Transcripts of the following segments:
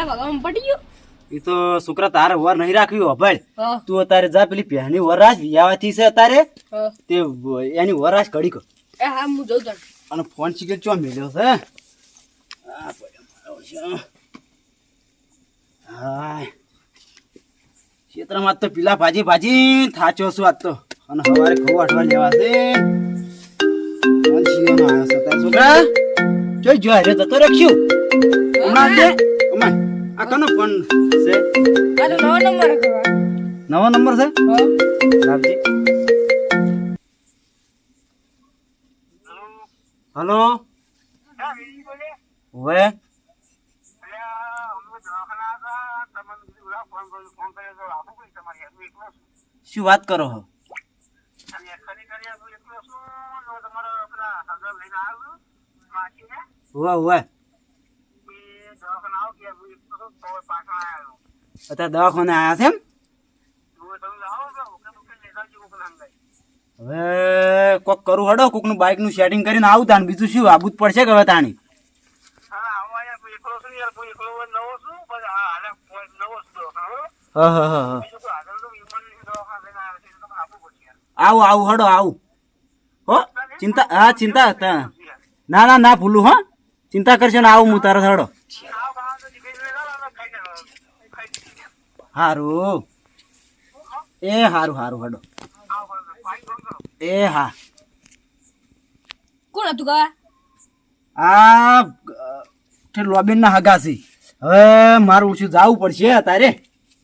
પેલા ભગવાન પડી ગયું. એ તો છોકરા તારે વર નહીં રાખ્યું અભળ તું અત્યારે જા પેલી પહેની વરાશ વિયાવાથી છે અત્યારે. તે એની વરાશ કડી કર. એ હા હું જઉં તને અને ફોન સિગરેટ ચો મેલ્યો છે આ પડ્યો મારો છે. હાય. ક્ષેત્રમાં તો પીલા ભાજી ભાજી થાચો છું આજ તો. અને સવારે ખવાટવા લેવા છે. છોકરા? જોઈ જોઈ જતો રાખ્યું હમણાં આ કનો ફોન છે? આ તો નવો નંબર નવો નંબર છે? હા. લાવજી હલો. હવે? શું વાત કરો હો? હોવે હોવે અત્યારે દવાખાને આવ્યા છે એમ? હવે કોક કરું હડો કોકનું બાઇકનું સેટિંગ કરીને આવું તાણ બીજું શું? આબુ જ પડશે કે હવે તાણી? આવું આવું, હડો, આવું. હો, ચિંતા, હા, ચિંતા ના ના ના ભૂલું, હો. ચિંતા કરશો ને આવું હું તારા હડો. હારું. એ હારું હારું હડો. એ હા. કોણ હતું કા આ લોબીન ના હગાસી હવે મારું ઓછું જવું પડશે અત્યારે?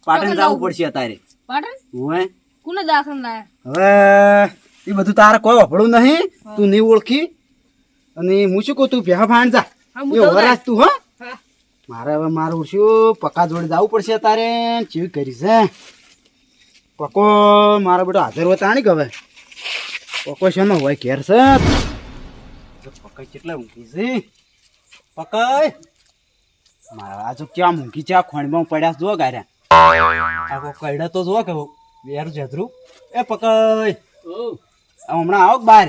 પાટણ જવું પડશે અત્યારે. પાટણ? હોય કોને દાખલ લાયા હવે એ બધું તારે કોઈ વફડું નહીં. તું નહીં ઓળખી. અને હું શું કહું તું ભેહા ભાણ જા. હું એ વરાજ તું હા. મારે હવે મારું શું? પક્કા જોડે જવું પડશે તારે? ચેવી કરી છે પક્કો મારો બેટો હાજર હોય તાણી હવે? પક્કો છે હોય ઘેર છે? પકાઈ કેટલા ઊંઘી છે. પકાઈ. મારા આ જો ક્યાં મૂંઘી છે? આ ખોણમાં પડ્યા જો ગાર્યા આ કઈડા તો જો કે બેર જેધરું. એ પકાઈ. હમણાં આવો બાર બહાર?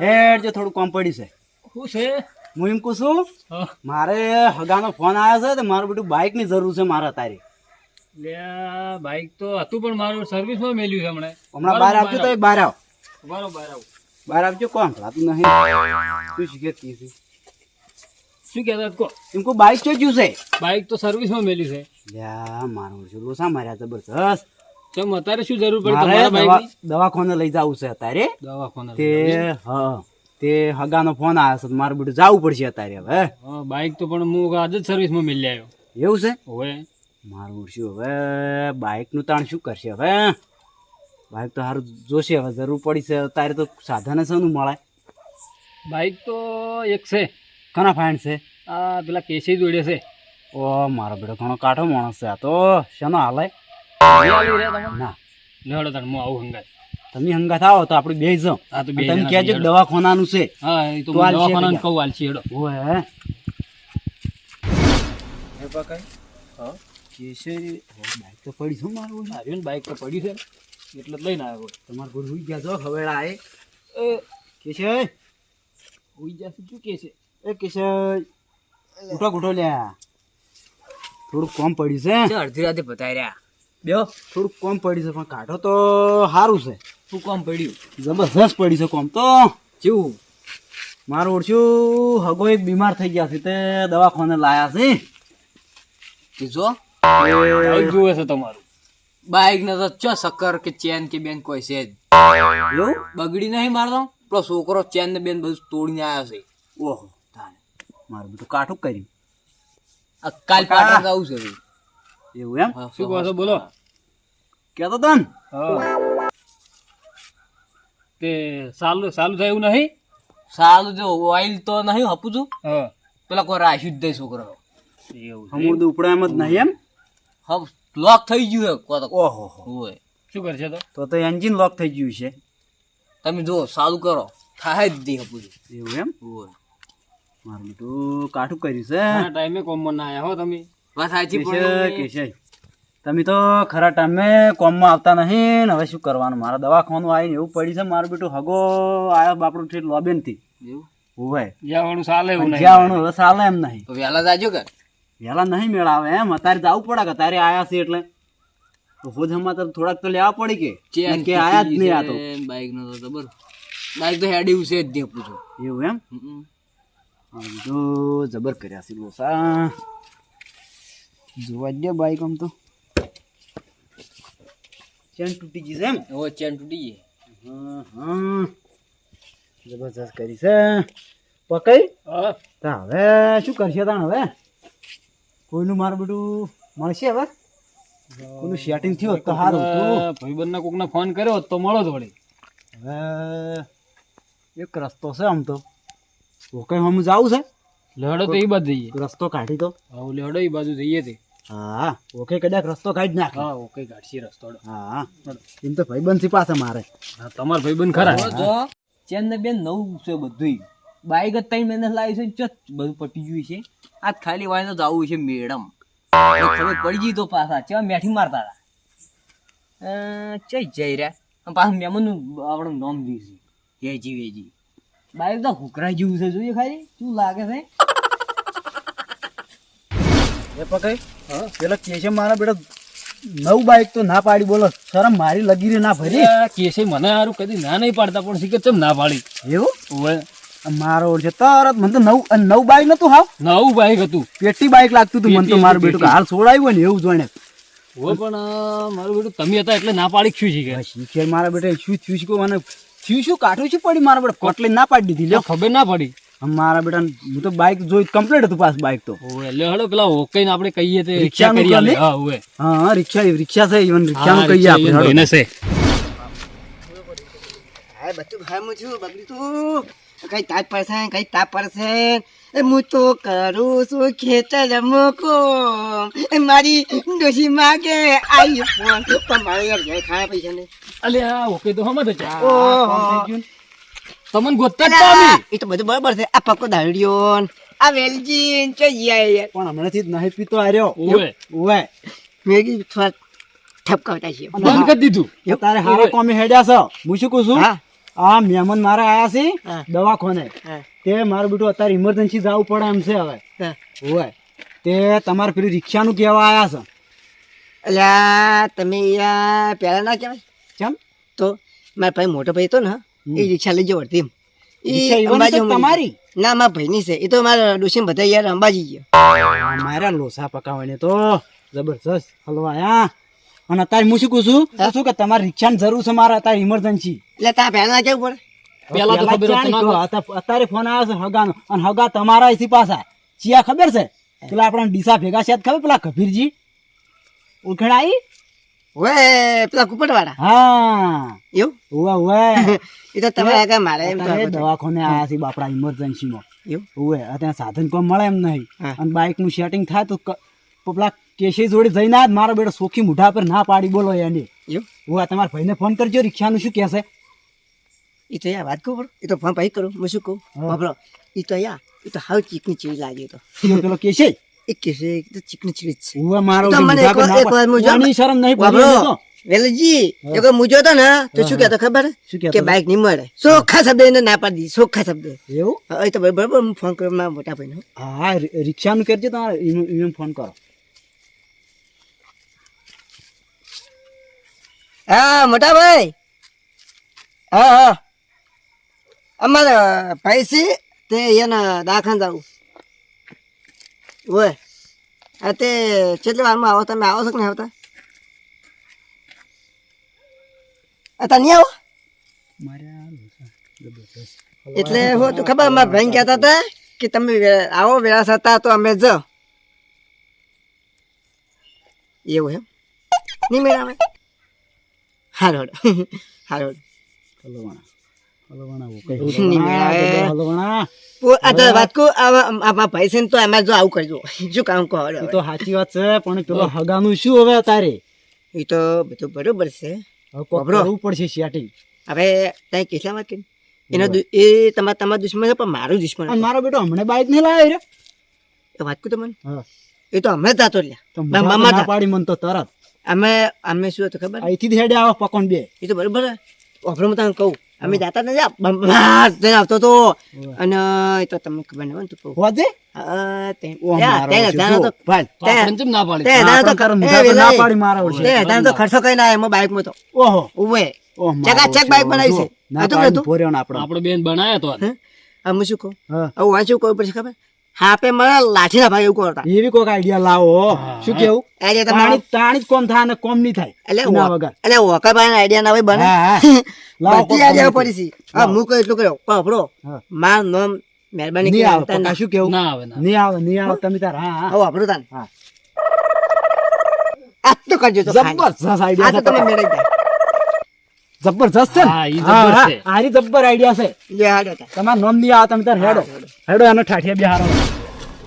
હેડ જો થોડું કોમ પડ્યું છે. શું છે? હું એમ કહું છું મારે હગાનો ફોન આવ્યો છે તો મારું બધું બાઇકની જરૂર છે મારે તારી. લે બાઈક તો હતું પણ મારું સર્વિસમાં મેલ્યું છે હમણાં. હમણાં બહાર આવજો તો બહાર આવ. બહાર આવું. બહાર આવજો કોણ? ભલાતું નહીં. શું શીખે છે? શું કહેતા કો. એમ કહું બાઇક તો જ્યું છે. બાઈક તો સર્વિસમાં મેલ્યું છે. લ્યા મારું છે લોસા માર્યા જબરજસ્ત. તેમ અત્યારે શું જરૂર પડે તમારા દવા બાઈકની દવાખાને લઈ જવું છે અત્યારે. દવાખાને તે હા. તે હગાનો ફોન આવ્યો છે મારે બધું જવું પડશે અત્યારે હવે બાઈક તો પણ હું આજ જ સર્વિસમાં મિલી આવ્યો. એવું છે? હવે? મારું શું હવે બાઇકનું તાણ શું કરશે હવે બાઇક તો સારું જોશે હવે જરૂર પડી છે તારે તો સાધન છે મળે? બાઈક તો એક છે. ઘણા ફાઇન છે? આ પેલા કેસી જોડે છે. ઓ મારો બેટો ઘણો કાઠો માણસ છે આ તો શેનો હાલે? ના. લેવડો તાર હું આવું હંગાત. તમે હંગાત આવો તો આપણે બે જણ. આ તો બે તમે કહેજો. દવાખાનાનું છે. હા એ તો હાલ છે દવાખાનાને. કહું હાલશી હેડો. ઓય હે? હે? પકાઈ હા કેસરી બાઈક તો પડી છે મારું આવ્યું ને બાઈક તો પડી છે. એટલે જ લઈને આવ્યો તમારે ઘર હોઈ ગયા છો ખવેડા આએ એ કેશય હોઈ જશે શું કે છે? એ કેશય ઉઠો ઉઠો લ્યા. થોડુંક કોમ પડ્યું છે અડધી રાતે બતાવી રહ્યા. બે થોડુંક કોમ પડ્યું છે પણ કાઢો તો સારું છે. શું કામ પડ્યું? જબરજસ્ત પડી છે કોમ. તો જેવું. મારું ઓળશું હગો એક બીમાર થઈ ગયા છે તે દવાખાને લાયા છે. કીધો જુએ છે તમારું. બાઇક ને તો ચો સક્કર કે ચેન કે બેન કોઈ છે જ. બગડી નહીં મારતો? પેલો છોકરો ચેન ને બેન બધું તોડીને આવ્યો છે. ઓહો મારું બધું કાઠું કર્યું. કાલ પાટણ જવું છે એવું એમ? શું કહો છો બોલો. કેતો તન? હા. તે સાલું સાલું થાય એવું નહીં? સારું જો ઓઇલ તો નહીં હપું છું પેલા કોઈ રાખ્યું જ નહીં છોકરો એવું છે. ઉપડા એમ જ નહીં એમ? હવ લોક થઈ ગયું હે ઓહો. હોય. શું કરશે તો? તો તો એન્જિન લોક થઈ ગયું છે. તમે જો સારું કરો. થાય જ દે હપું છું એવું એમ? હોય. મારું તો કાઠું કર્યું છે. ટાઈમે કોમમાં ના આવ્યા હો તમે. બસ આજી પડ્યો કે કેશય. તમે તો ખરા ટાઈમે કોમમાં આવતા નહીં ને હવે શું કરવાનું? મારા દવાખાનું આવીને એવું પડી છે મારું બેટું હગો આવ્યો બાપડું ઠેઠ લોબેનથી હોય જ્યાં ચાલે એવું જ્યાં હવે ચાલે એમ નહીં. તો વહેલા જાજો કે વહેલા નહીં મેળાવે એમ. અત્યારે જવું પડે કે તારે આયા છે એટલે. તો હોજ તો થોડાક તો લેવા પડી કે. કે આયા જ નહીં આ તો. બાઈક નો તો બાઈક તો હેડી છે જ નહીં પૂછો. એવું એમ? હમ. આમ તો જબર કર્યા છે લોસા. જોવા દે બાઈક આમ તો. ચેન તૂટી ગઈ છે એમ? ઓ ચેન તૂટી ગઈ. હા હા. જબરજસ્ત કરી છે. પકઈ? હા. હવે શું કરશે તાણ હવે? કોઈનું મારું બધું મળશે હવે? કોઈનું સેટિંગ થયું હોત તો સારું ભાઈબંધના કોકને ફોન કર્યો હોત તો મળો જ વળી. હવે એક રસ્તો છે આમ તો. ઓકે હમ જાવું છે? લેવડો તો એ બાજુ જઈએ. રસ્તો કાઢી તો હવે લેવડો એ બાજુ જઈએ તે. હા. ઓકે કદાચ રસ્તો કાઢી નાખ. હા ઓકે ગાડશી રસ્તો હા. એમ તો ભાઈબંધથી પાસે મારે. હા તમાર ભાઈબંધ ખરા. જો ચેન ને બેન નવું છે બધું બાઈક જ ત્રણ મહિના લાવી છે ચત બધું પટી ગયું છે. આજ ખાલી વાય તો જવું છે મેડમ. ખબર પડી ગઈ તો પાછા. ચેવા મેઠી મારતા હતા? ચઈ જઈ રહ્યા. પાછા મેમનનું આપણું નામ દીધું હેજી વેજી બાઈક તો હુકરા જેવું છે જોઈએ ખાલી. શું લાગે છે? એ પકઈ પેલા કે છે મારા બેટા નવું બાઈક તો ના પાડી બોલો. શરમ મારી લગી રે ના ભરી? કેસે મને સારું કદી ના નહીં પાડતા પણ શીખર ચમ ના પાડી? એવું? ઓવે. મારો છે તરત મને તો નવ નવ બાઈક નતું હાવ? નવું બાઈક હતું. પેટી બાઈક લાગતું હતું મને તો મારું બેટું હાલ છોડાયું ને એવું જોઈને ઓવે પણ મારું બેટું તમે હતા એટલે ના પાડી શું શીખે? શીખે મારા બેટા શું થયું છે મને? થયું શું? કાઠું શું પડી મારા બેટા? કોટલી ના પાડી દીધી ખબર ના પડી. મારા બેટા હું તો બાઈક જોઈ કમ્પ્લીટ હતું પાસ બાઈક તો. એટલે હળો પેલા ઓકઈને આપણે કહીએ તે રિક્ષા કરી આલે. હા ઓએ હા હા રિક્ષા રિક્ષા છે ઈવન રિક્ષા નું કહીએ આપણે એને હાલો. ભાઈને છે. હા બધું ખામું છું બગડી તું. કઈ તાપ પડશે કઈ તાપ પડશે? એ હું તો કરું છું ખેતર મૂકો. એ મારી ડોશી માગે આઈ ફોન. પણ મારે યાર ખાયા પૈસા ને અલે આ ઓકે તો હમત છે ઓહો. તમને ગોતતા જ અમે. એ તો બધું બરાબર છે. આ પક્કો ને આ વેલજીન ચો યાર. પણ હમણાંથી જ નહીં પીતો આર્યો ઓવે ઓવે મેગી થોડા ઠપકાવતા છે બંધ કરી દીધું. તારે હારા કોમે હેડ્યા છો? હું શું કહું છું? હા. આ મહેમાન મારા આયા છે દવાખાને. તે મારું બેટું અત્યારે ઇમરજન્સી જવું પડે એમ છે હવે. હોય તે તમારે પેલું રિક્ષાનું કહેવા આયા છે? અલ્યા તમે યાર પહેલા ના કહેવાય? કેમ તો મારા ભાઈ મોટો ભાઈ હતો ને એ રિક્ષા લઈ જવડતી એમ. રિક્ષા ઈ ઈવોની છે અંબાજી તમારી? ના મારા ભાઈની છે. એ તો મારા ડોશી બધા યાર અંબાજી ગયા મારા લોસા પકાવવાને તો જબરજસ્ત હલવાયા અને અત્યારે હું શું કહું છું? કહું કે તમારે રિક્ષાની જરૂર છે મારે અત્યારે ઇમરજન્સી એટલે ત્યાં પહેલા કેવું પડે? અત્યારે- ફોન આવ્યો છે હગાનો. અને હગા તમારા પાછા. ચિયા ખબર છે? પેલા આપણા ડીસા ભેગા છે ખબર? પેલા કબીરજી ઓળખાણ આવી ઓએ પેલા કુપટ વાળા હા. એવું? હુવા ઉવે. એ તો તમે આગળ મારે એમ તો દવાખાને આયા છે બાપડા ઇમરજન્સીમાં એવું? ઉવે અત્યારે સાધન કોમ મળે એમ નહીં. અને બાઇકનું સેટિંગ થાય તો પેલા કેશી જોડે જઈને આજ મારો બેટો સોખી મુઢા પર ના પાડી બોલો એને. એવું? ઉવે તમારા ભાઈને ફોન કરજો રિક્ષાનું શું કહેશે? એ તો યા વાત કહું પડો એ તો ફોન ભાઈ કરું હું શું કહું? બાપડો એ તો યા એ તો હાવ ચીકની ચીજ લાગે તો. પેલો કેશે એ એ તો ચીકની ચીજ છે ઉવે મારો તો જે મને મુઠા પર એક વાર- એક વાર પાડી- મુજો- કોની શરમ નહીં પડી તો. વેલજી એ મુજો તો ને તો શું કહેતો ખબર કે નહીં મળે સોખા શબ્દ એને ના પાડી સોખા શબ્દ એવું હવે તો બરાબર હું ફોન કરું મારા મોટા ભાઈને હા રિક્ષાનું કરજો તમારે ફોન કરો હા મોટા ભાઈ હા હા અમારે પૈસી તે એના દાખલ જવું ઓય અરે તે કેટલી વારમાં આવો? તમે આવો છો કે નહીં આવતા? અત્યારે નહીં આવો? એટલે હું તો ખબર મારા ભાઈ કહેતા હતા કે તમે આવો વેળા હતા તો અમે જ. એવું એમ? નહીં મેળાવે? હારોડ હારોડ મારા ભાઈ છે ને તો એમાં જો આવું કરજો. શું કામ કહો તો સાચી વાત છે પણ પેલો શું હવે તારે એ તો બરોબર છે. હવે કોક વાપરો. કરવું પડશે સેટિંગ હવે ત્યાં કેટલા વાત કરી એનો એ તમારા તમારા દુશ્મન મારું દુશ્મન અને મારો બેટો હમણાં બાઈક નહીં લાવ્યો વાત કહું તમને? એ તો અમે જ જાતો લ્યા. પાડી મન તો તરત. અમે અમે શું હતું ખબર? અહીંથી હેડે આવે પકોન બે. એ તો બરોબર છે. ઓફર કહું. અમે જાતા નથી. જા, બમ- બહાર જઈને આવતો તો. અને એ તો તમને ખબર નહીં હોય તો. હોજે. આપણે કેમ ના પાડી? ત્યાં હજારનો તો- ખર્ચો એમાં ઓહો. ચકાચક બાઈક બનાવી છે. આપણે બેન બનાયા તો હે? શું કહું? આવું હવે વાંચું કોઈ પછી ખબર? હાપે મને લાઠીના ભાઈ એવું કરતા એવી કોઈક આઈડિયા લાવો શું કેવું? આઈડિયા તાણી તમારો? તાણી જ કોમ થાય અને કોમ નહીં થાય. એટલે વગર. એટલે વોકાભાઈ આઈડિયા ના હોય બને. હા, હા. લાવો બધી આઈડિયા પડી છે. હા હું કહું એટલું કર્યો પણ આપણો માર નામ મહેરબાની નહીં આવે તને ના. શું કેવું? ના આવે નહીં આવે નહીં આવે તમે તાર હા હા. આપણું તાન. હા. આ તો કરજો. જબરજસ્ત આ આઈડિયા તો તમે મેળવી જાય જબરજસ્ત છે ને હા, જબર છે. આરી જબ્બર આઈડિયા છે લે હાડો. તમારે નોમ નહીં આવે તમે તાર હેડો હેડો એનો ઠાઠિયા બિહારો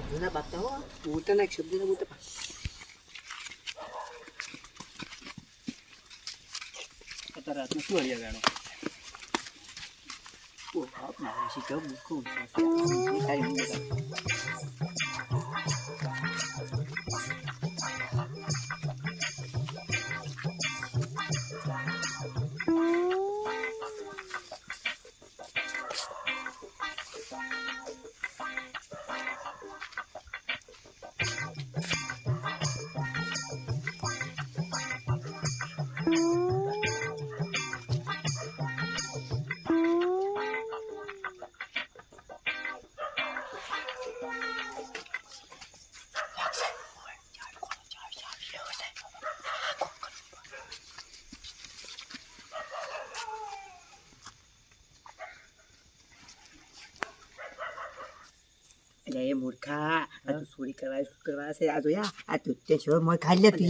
જૂના બાપતા હો, એક શબ્દ ના બોલતા. ઓ, બાપ મારે શી કહું, મૂકું. એ ખાલી હું બોલાવું. અરે એ મૂર્ખા આ તું ચોરી કરવા શું કરવા છે આ જોયા આ તું તે છો મોય ખાઈ લે તું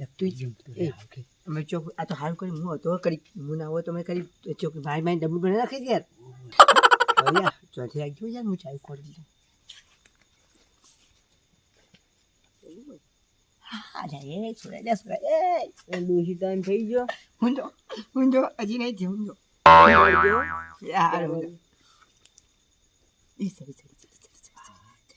એ તું જ અમે ચોક આ તો હારું કરી હું હતો કરી હું ના હોય તો મેં કરી ચોક ભાઈ મારી ડબ્બુ બને રાખી યાર યાર ચોથી રાખજો યાર હું ચાલુ કરી દીધું ટાઈમ થઈ ગયો હું જો હું જો હજી નહીં થયું હું જો યાર એ સરી. તો પહેરું હું. લે પાછું પાછું લે ખેસકી ફરક લાગે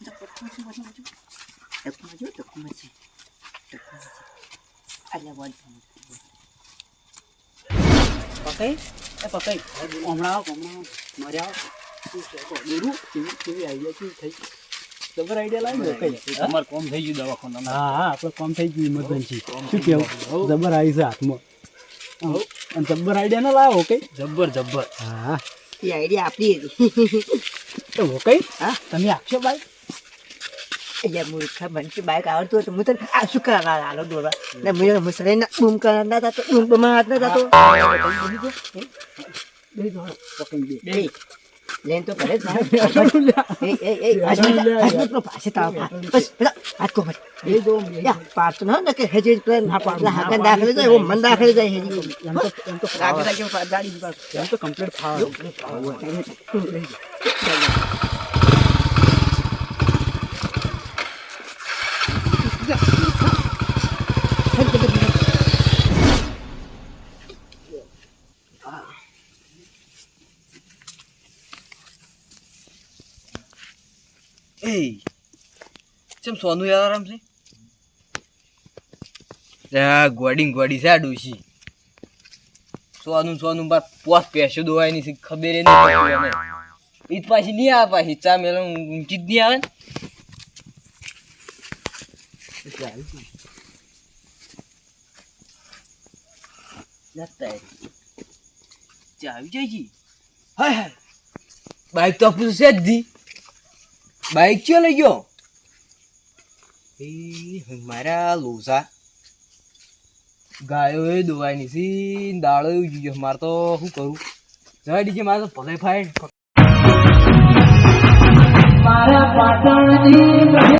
ડકમાં જો ડકમાં છે ડકમાં છે અલ્યા વધી પકઈ એ પકઈ હમણાં હમણાં મર્યા દોરું કેવી કેવી આઈડિયા કેવી થઈ જબર આઈડિયા લાવી દો કઈ એ તમારે કોમ થઈ ગયું દવાખાના હા હા આપણે કોમ થઈ ગયું ઇમરજન્સી શું કેવું જબર આવી છે હાથમાં. અને જબ્બર આઈડિયા ના લાવો કઈ જબ્બર જબ્બર હા એ આઈડિયા આપણી હતી તો કઈ હા? તમે આપશો ભાઈ એટલે મૂર્ખા બનકી બાઈક આવડતું હતું હું તો આ શું કરવા હાલો દોરવા ને મેં મુસરે ના બૂમ કરવા ના થતો બૂમ બૂમ હાથ ના થતો લેન તો કરે જ કમ્પ્લીટ ફાવે એ ચમ સોનું યાર આરામ છે આ ગોડિંગ ગોડી છે આ ડોશી. સોનું સોનું બાર પોસ પેશો દોવાયની ખબર એ નહીં પડતી એને. ઈ જ પાછી નહીં આવે પાછી, ચા મેલા ઊંચી જ નહીં આવે ચા આવી જાય જી હાય હાય. બાઈક તો આપણું છે જ દી બાઈક ક્યાં લઈ ગયો એ મારા લોસા ગાયો એ દોવાયની સી દાળો એવું ગયો મારે તો શું કરું જવા દીજે મારે તો ભલે ફાય